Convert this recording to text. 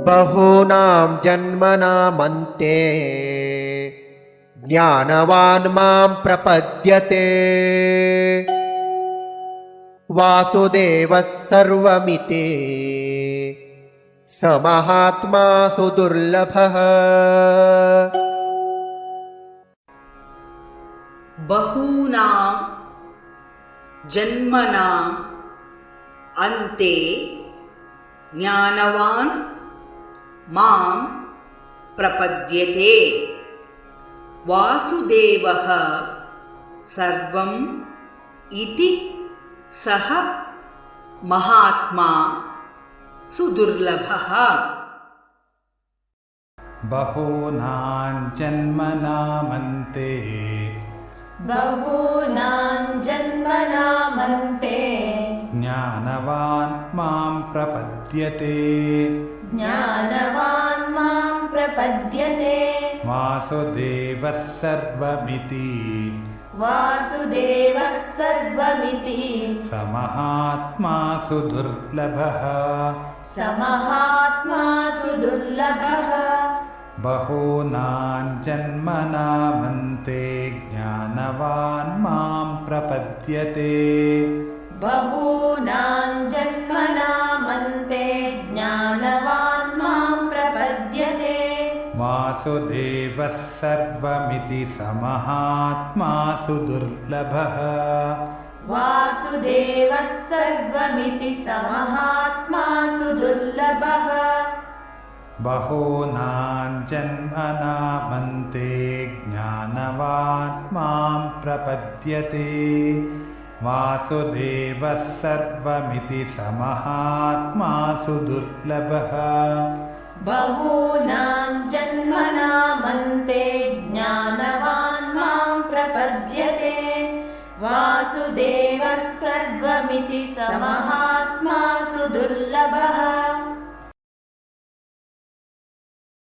बहूनां जन्मनामन्ते। ज्ञानवान् मां प्रपद्यते। वासुदेवः सर्वमिति। स महात्मा सुदुर्लभः। बहूनां जन्मनाम् अन्ते ज्ञानवान् मां प्रपद्यते। वासुदेवः सर्वम् इति सः महात्मा सुदुर्लभः। बहूनां जन्मनामन्ते। बहूनां प्रपद्यते। ज्ञानवान् मां प्रपद्यते। वासुदेवः सर्वमिति। वासुदेवः सर्वमिति। स महात्मा सुदुर्लभः स महात्मा सुदुर्लभः बहूनां जन्मनामन्ते ज्ञानवान् मां प्रपद्यते वासुदेवः सर्वमिति स महात्मा सुदुर्लभः वासुदेवः सर्वमिति स महात्मा सुदुर्लभः बहूनां जन्मनामन्ते ज्ञानवान् मां प्रपद्यते। वासुदेवः सर्वमिति स महात्मा सुदुर्लभः बहूनां जन्मनामन्ते ज्ञानवान् मां प्रपद्यते। वासुदेवः सर्वमिति स महात्मा सुदुर्लभः